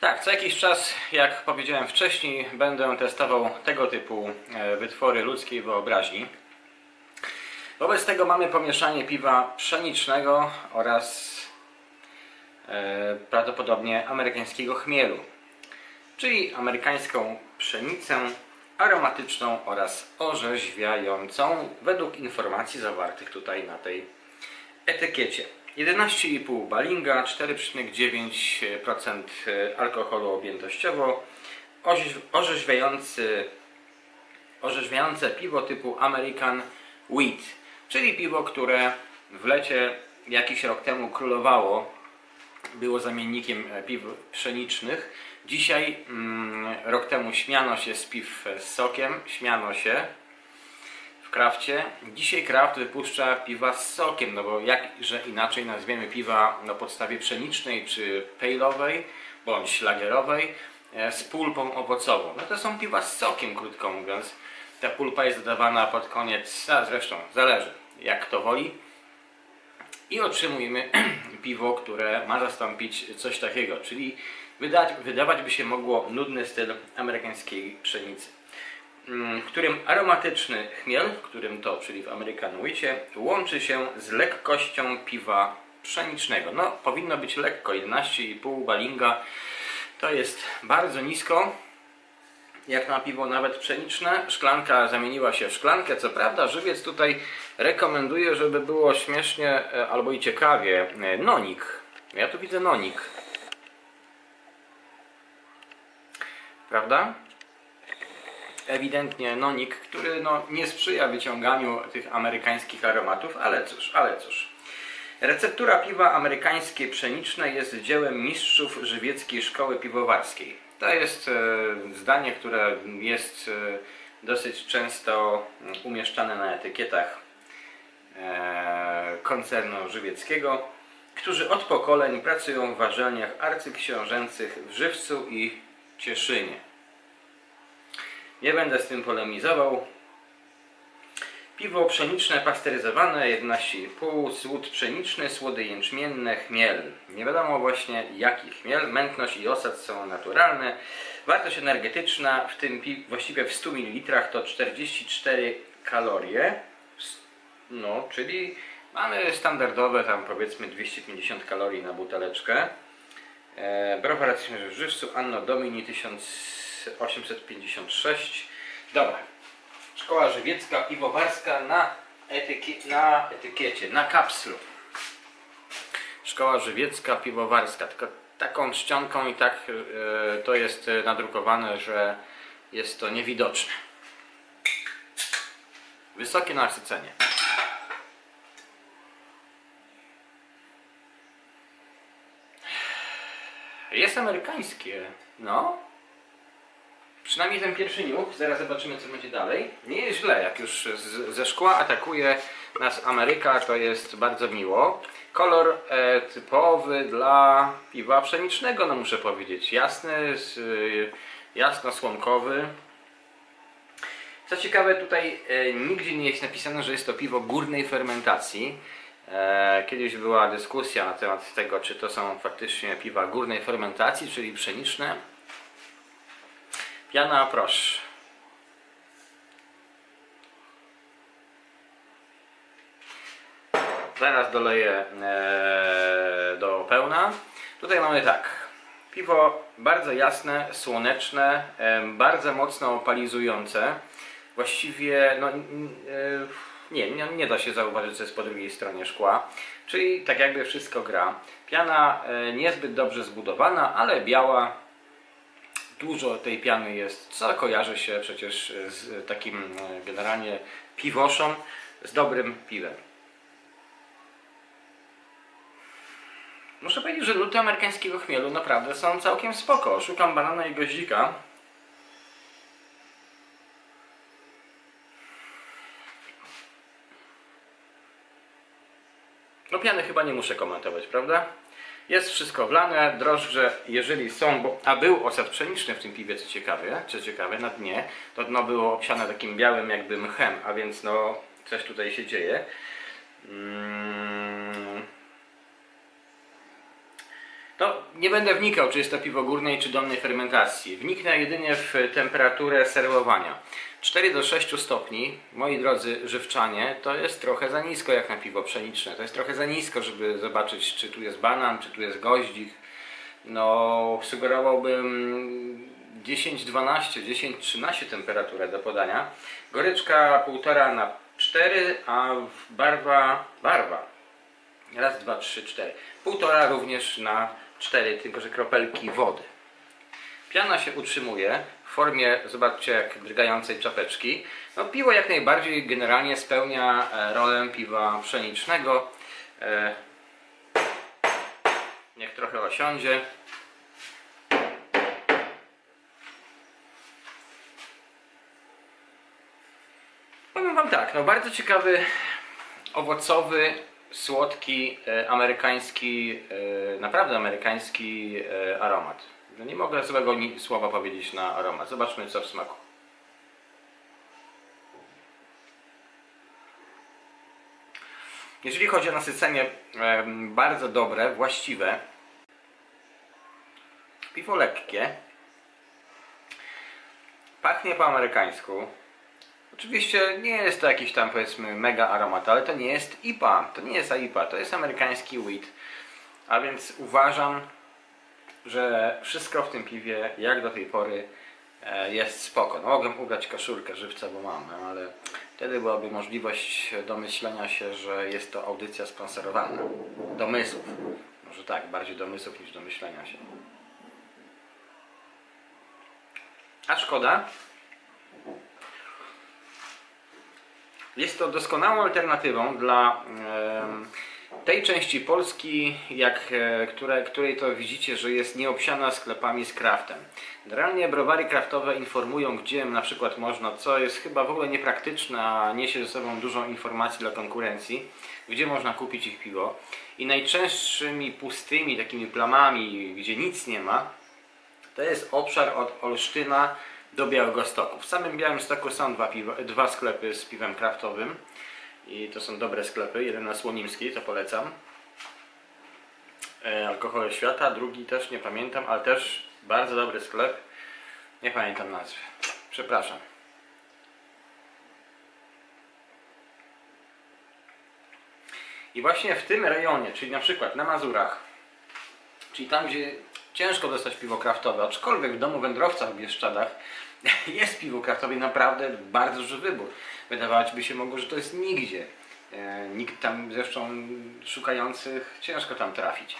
Tak, co jakiś czas, jak powiedziałem wcześniej, będę testował tego typu e, wytwory ludzkiej wyobraźni. Wobec tego mamy pomieszanie piwa pszenicznego oraz e, prawdopodobnie amerykańskiego chmielu, czyli amerykańską pszenicę aromatyczną oraz orzeźwiającą według informacji zawartych tutaj na tej etykiecie. 11,5 balinga, 4,9% alkoholu objętościowo, orzeź- orzeźwiający, orzeźwiające piwo typu American Wheat, czyli piwo, które w lecie jakiś rok temu królowało, było zamiennikiem e, piw pszenicznych. Dzisiaj, mm, rok temu śmiano się z piw z sokiem, śmiano się, krafcie. Dzisiaj kraft wypuszcza piwa z sokiem, no bo jakże inaczej nazwiemy piwa na podstawie pszenicznej czy pejlowej bądź lagerowej e, z pulpą owocową. No to są piwa z sokiem, krótko mówiąc. Ta pulpa jest dodawana pod koniec, a zresztą zależy jak kto woli. I otrzymujemy piwo, które ma zastąpić coś takiego, czyli wydać, wydawać by się mogło nudny styl amerykańskiej pszenicy w którym aromatyczny chmiel, w którym to, czyli w American Wheatie, łączy się z lekkością piwa pszenicznego. No, powinno być lekko, 11,5 balinga to jest bardzo nisko, jak na piwo nawet pszeniczne. Szklanka zamieniła się w szklankę. Co prawda, żywiec tutaj rekomenduje, żeby było śmiesznie e, albo i ciekawie. e, Nonik. Ja tu widzę nonik. Prawda? Ewidentnie nonik, który no, nie sprzyja wyciąganiu tych amerykańskich aromatów, ale cóż, ale cóż. Receptura piwa amerykańskie pszeniczne jest dziełem mistrzów żywieckiej szkoły piwowarskiej. To jest e, zdanie, które jest e, dosyć często umieszczane na etykietach e, koncernu żywieckiego, którzy od pokoleń pracują w warzelniach arcyksiążęcych w Żywcu i Cieszynie. Nie będę z tym polemizował. Piwo pszeniczne pasteryzowane 11,5, słód pszeniczny, słody jęczmienne, chmiel. Nie wiadomo właśnie jaki chmiel, mętność i osad są naturalne. Wartość energetyczna w tym pi- właściwie w 100 ml to 44 kalorie. No, czyli mamy standardowe tam powiedzmy 250 kalorii na buteleczkę. E, browar w żywcu Anno Domini 1856. Dobra. Szkoła żywiecka, piwowarska na, etyki- na etykiecie, na kapslu. Szkoła żywiecka, piwowarska. Tylko taką czcionką i tak e, to jest nadrukowane, że jest to niewidoczne. Wysokie nasycenie. Jest amerykańskie. No. Przynajmniej ten pierwszy niuch. Zaraz zobaczymy, co będzie dalej. Nie jest źle. Jak już z, ze szkła atakuje nas Ameryka, to jest bardzo miło. Kolor e, typowy dla piwa pszenicznego, no muszę powiedzieć. Jasny, z, y, jasno-słomkowy. Co ciekawe, tutaj e, nigdzie nie jest napisane, że jest to piwo górnej fermentacji. E, kiedyś była dyskusja na temat tego, czy to są faktycznie piwa górnej fermentacji, czyli pszeniczne. Piana, proszę. Zaraz doleję e, do pełna. Tutaj mamy tak. Piwo bardzo jasne, słoneczne, e, bardzo mocno opalizujące. Właściwie no, e, nie, nie, nie da się zauważyć, co jest po drugiej stronie szkła. Czyli tak jakby wszystko gra. Piana e, niezbyt dobrze zbudowana, ale biała, dużo tej piany jest, co kojarzy się przecież z takim e, generalnie piwoszą, z dobrym piwem. Muszę powiedzieć, że nuty amerykańskiego chmielu naprawdę są całkiem spoko. Szukam banana i goździka. No piany chyba nie muszę komentować, prawda? Jest wszystko wlane, drożdże, jeżeli są, bo, a był osad pszeniczny w tym piwie, co ciekawe, co ciekawe, na dnie, to dno było obsiane takim białym jakby mchem, a więc no, coś tutaj się dzieje. Mm. No, nie będę wnikał, czy jest to piwo górnej czy dolnej fermentacji. Wniknę jedynie w temperaturę serwowania. 4 do 6 stopni, moi drodzy żywczanie, to jest trochę za nisko jak na piwo pszeniczne. To jest trochę za nisko, żeby zobaczyć, czy tu jest banan, czy tu jest goździk. No, sugerowałbym 10-12, 10-13 temperaturę do podania. Goryczka 1,5 na 4, a barwa, barwa Raz, dwa, trzy, cztery. Półtora również na cztery, tylko że kropelki wody. Piana się utrzymuje w formie, zobaczcie, jak drgającej czapeczki. No, piwo jak najbardziej generalnie spełnia e, rolę piwa pszenicznego. E, niech trochę osiądzie. Powiem Wam tak, no bardzo ciekawy, owocowy, słodki, e, amerykański, e, naprawdę amerykański e, aromat. No nie mogę złego słowa powiedzieć na aromat. Zobaczmy co w smaku. Jeżeli chodzi o nasycenie, bardzo dobre, właściwe. Piwo lekkie. Pachnie po amerykańsku. Oczywiście nie jest to jakiś tam powiedzmy mega aromat, ale to nie jest IPA. To nie jest IPA, to jest amerykański wheat. A więc uważam, że wszystko w tym piwie, jak do tej pory, e, jest spoko. No, mogłem ubrać koszulkę żywca, bo mam, no, ale wtedy byłaby możliwość domyślenia się, że jest to audycja sponsorowana. Domysłów. Może tak, bardziej domysłów niż domyślenia się. A szkoda, Jest to doskonałą alternatywą dla tej części Polski, jak, e, które, której to widzicie, że jest nieobsiana sklepami z kraftem. Generalnie browary kraftowe informują, gdzie na przykład można, co jest chyba w ogóle niepraktyczne, a niesie ze sobą dużą informację dla konkurencji, gdzie można kupić ich piwo. I najczęstszymi pustymi takimi plamami, gdzie nic nie ma, to jest obszar od Olsztyna do Białegostoku. W samym Białymstoku są dwa, piwa, dwa sklepy z piwem kraftowym i to są dobre sklepy. Jeden na Słonimskiej, to polecam. E, Alkohole Świata, drugi też nie pamiętam, ale też bardzo dobry sklep. Nie pamiętam nazwy. Przepraszam. I właśnie w tym rejonie, czyli na przykład na Mazurach, czyli tam, gdzie ciężko dostać piwo kraftowe, aczkolwiek w domu wędrowca w Bieszczadach jest piwo kraftowe i naprawdę bardzo duży wybór. Wydawać by się mogło, że to jest nigdzie. E, Nikt tam zresztą szukających ciężko tam trafić.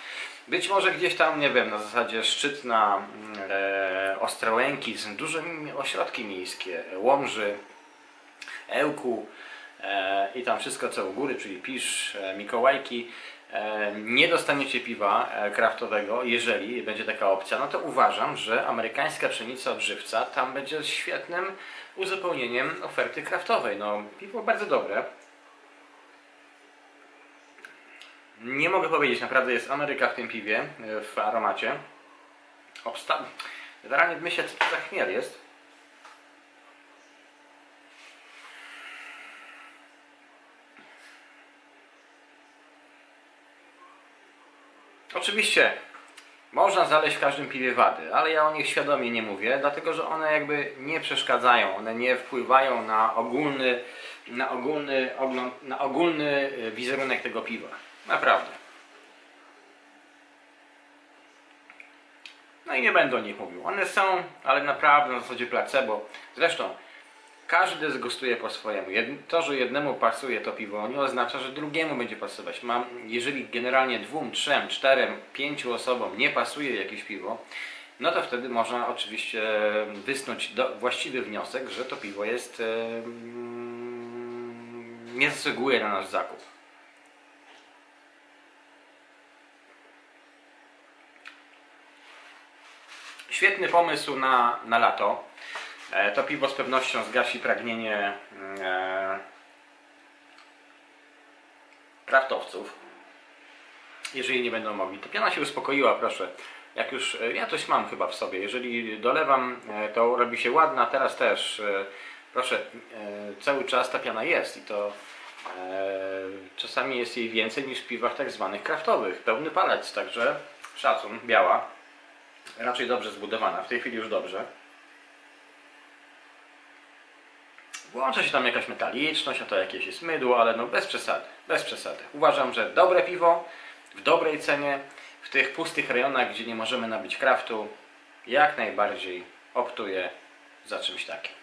Być może gdzieś tam, nie wiem, na zasadzie Szczytna, e, Ostrołęki, są duże ośrodki miejskie, Łomży, Ełku e, i tam wszystko co u góry, czyli Pisz, e, Mikołajki, nie dostaniecie piwa e, kraftowego, jeżeli będzie taka opcja, no to uważam, że amerykańska pszenica od żywca tam będzie świetnym uzupełnieniem oferty kraftowej. No, piwo bardzo dobre. Nie mogę powiedzieć, naprawdę jest Ameryka w tym piwie, e, w aromacie. Obsta... Generalnie myślę, co to za chmiel jest. Oczywiście można znaleźć w każdym piwie wady, ale ja o nich świadomie nie mówię, dlatego że one jakby nie przeszkadzają, one nie wpływają na ogólny, na ogólny, ogląd, na ogólny y, wizerunek tego piwa. Naprawdę. No i nie będę o nich mówił. One są, ale naprawdę na zasadzie placebo. Zresztą każdy zgustuje po swojemu. To, że jednemu pasuje to piwo, nie oznacza, że drugiemu będzie pasować. Mam, jeżeli generalnie dwóm, trzem, czterem, pięciu osobom nie pasuje jakieś piwo, no to wtedy można oczywiście wysnuć do, właściwy wniosek, że to piwo jest mm, nie zasługuje na nasz zakup. Świetny pomysł na, na lato. E, To piwo z pewnością zgasi pragnienie mm, e, kraftowców. Jeżeli nie będą mogli. To piana się uspokoiła, proszę. Jak już, e, ja coś mam chyba w sobie. Jeżeli dolewam, to robi się ładna. Teraz też, proszę, cały czas ta piana jest i to czasami jest jej więcej niż w piwach tak zwanych kraftowych. Pełny palec, także Szacun, biała. Raczej dobrze zbudowana, w tej chwili już dobrze. Włącza się tam jakaś metaliczność, a to jakieś jest mydło, ale no bez przesady, bez przesady. Uważam, że dobre piwo w dobrej cenie, w tych pustych rejonach, gdzie nie możemy nabyć kraftu, jak najbardziej optuję za czymś takim.